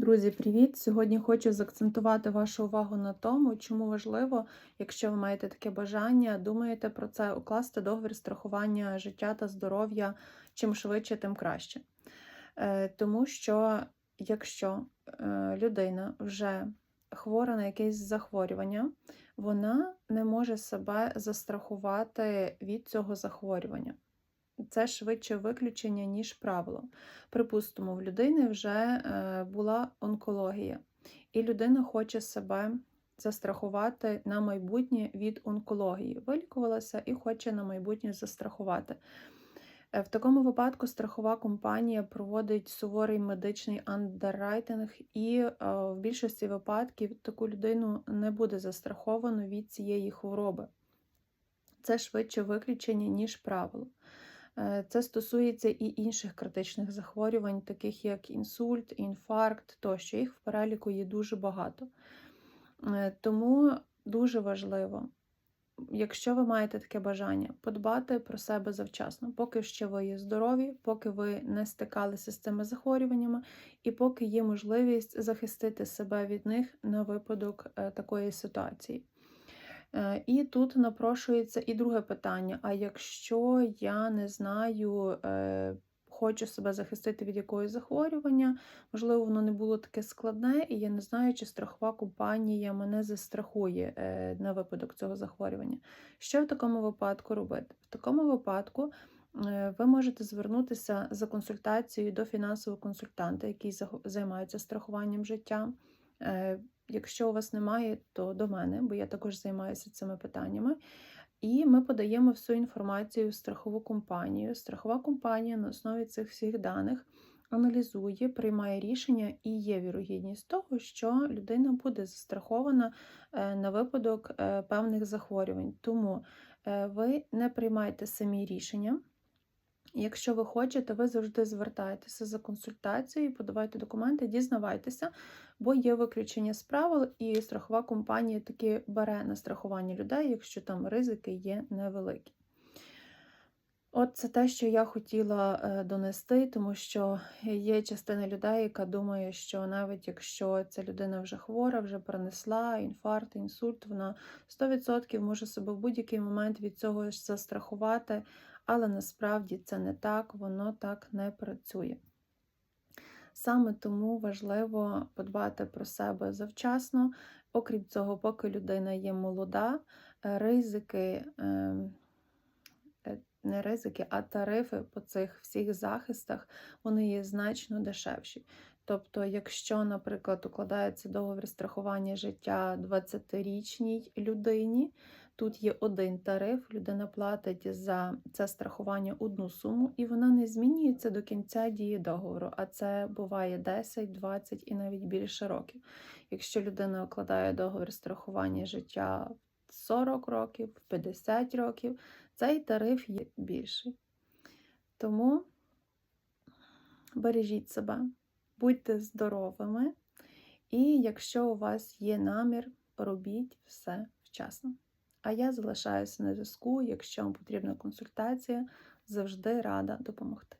Друзі, привіт! Сьогодні хочу заакцентувати вашу увагу на тому, чому важливо, якщо ви маєте таке бажання, думаєте про це, укласти договір страхування життя та здоров'я чим швидше, тим краще. Е, Тому що якщо е, людина вже хвора на якесь захворювання, вона не може себе застрахувати від цього захворювання. Це швидше виключення, ніж правило. Припустимо, в людини вже е, була онкологія, і людина хоче себе застрахувати на майбутнє від онкології. Вилікувалася і хоче на майбутнє застрахувати. Е, В такому випадку страхова компанія проводить суворий медичний андеррайтинг, і е, в більшості випадків таку людину не буде застраховано від цієї хвороби. Це швидше виключення, ніж правило. Е, Це стосується і інших критичних захворювань, таких як інсульт, інфаркт тощо. Їх в переліку є дуже багато. Е, Тому дуже важливо, якщо ви маєте таке бажання, подбати про себе завчасно, поки ще ви є здорові, поки ви не стикалися з цими захворюваннями, і поки є можливість захистити себе від них на випадок е, такої ситуації. Е, І тут напрошується і друге питання: а якщо я не знаю, е, хочу себе захистити від якогось захворювання, можливо, воно не було таке складне, і я не знаю, чи страхова компанія мене застрахує е, на випадок цього захворювання. Що в такому випадку робити? В такому випадку ви можете звернутися за консультацією до фінансового консультанта, який займається страхуванням життя. Якщо у вас немає, то до мене, бо я також займаюся цими питаннями. І ми подаємо всю інформацію в страхову компанію. Страхова компанія на основі цих всіх даних аналізує, приймає рішення і є вірогідність того, що людина буде застрахована е, на випадок е, певних захворювань. Тому е, ви не приймайте самі рішення. Якщо ви хочете, ви завжди звертаєтеся за консультацією, подавайте документи, дізнавайтеся, бо є виключення з правил, і страхова компанія таки бере на страхування людей, якщо там ризики є невеликі. От це те, що я хотіла е, донести, тому що є частина людей, яка думає, що навіть якщо ця людина вже хвора, вже перенесла інфаркт, інсульт, вона 100% може себе в будь-який момент від цього застрахувати, але насправді це не так, воно так не працює. Саме тому важливо подбати про себе завчасно. Окрім цього, поки людина є молода, е, ризики, ем, е, не ризики, а тарифи по цих всіх захистах вони є значно дешевші. Тобто, якщо, наприклад, укладається договір страхування життя 20-річній людині, тут є один тариф, людина платить за це страхування одну суму, і вона не змінюється до кінця дії договору, а це буває 10, 20 і навіть більше років. Якщо людина укладає договір страхування життя 40 років, в 50 років, цей тариф є більший. Тому бережіть себе, будьте здоровими, і якщо у вас є намір, робіть все вчасно. А я залишаюся на зв'язку. Якщо вам потрібна консультація, завжди рада допомогти.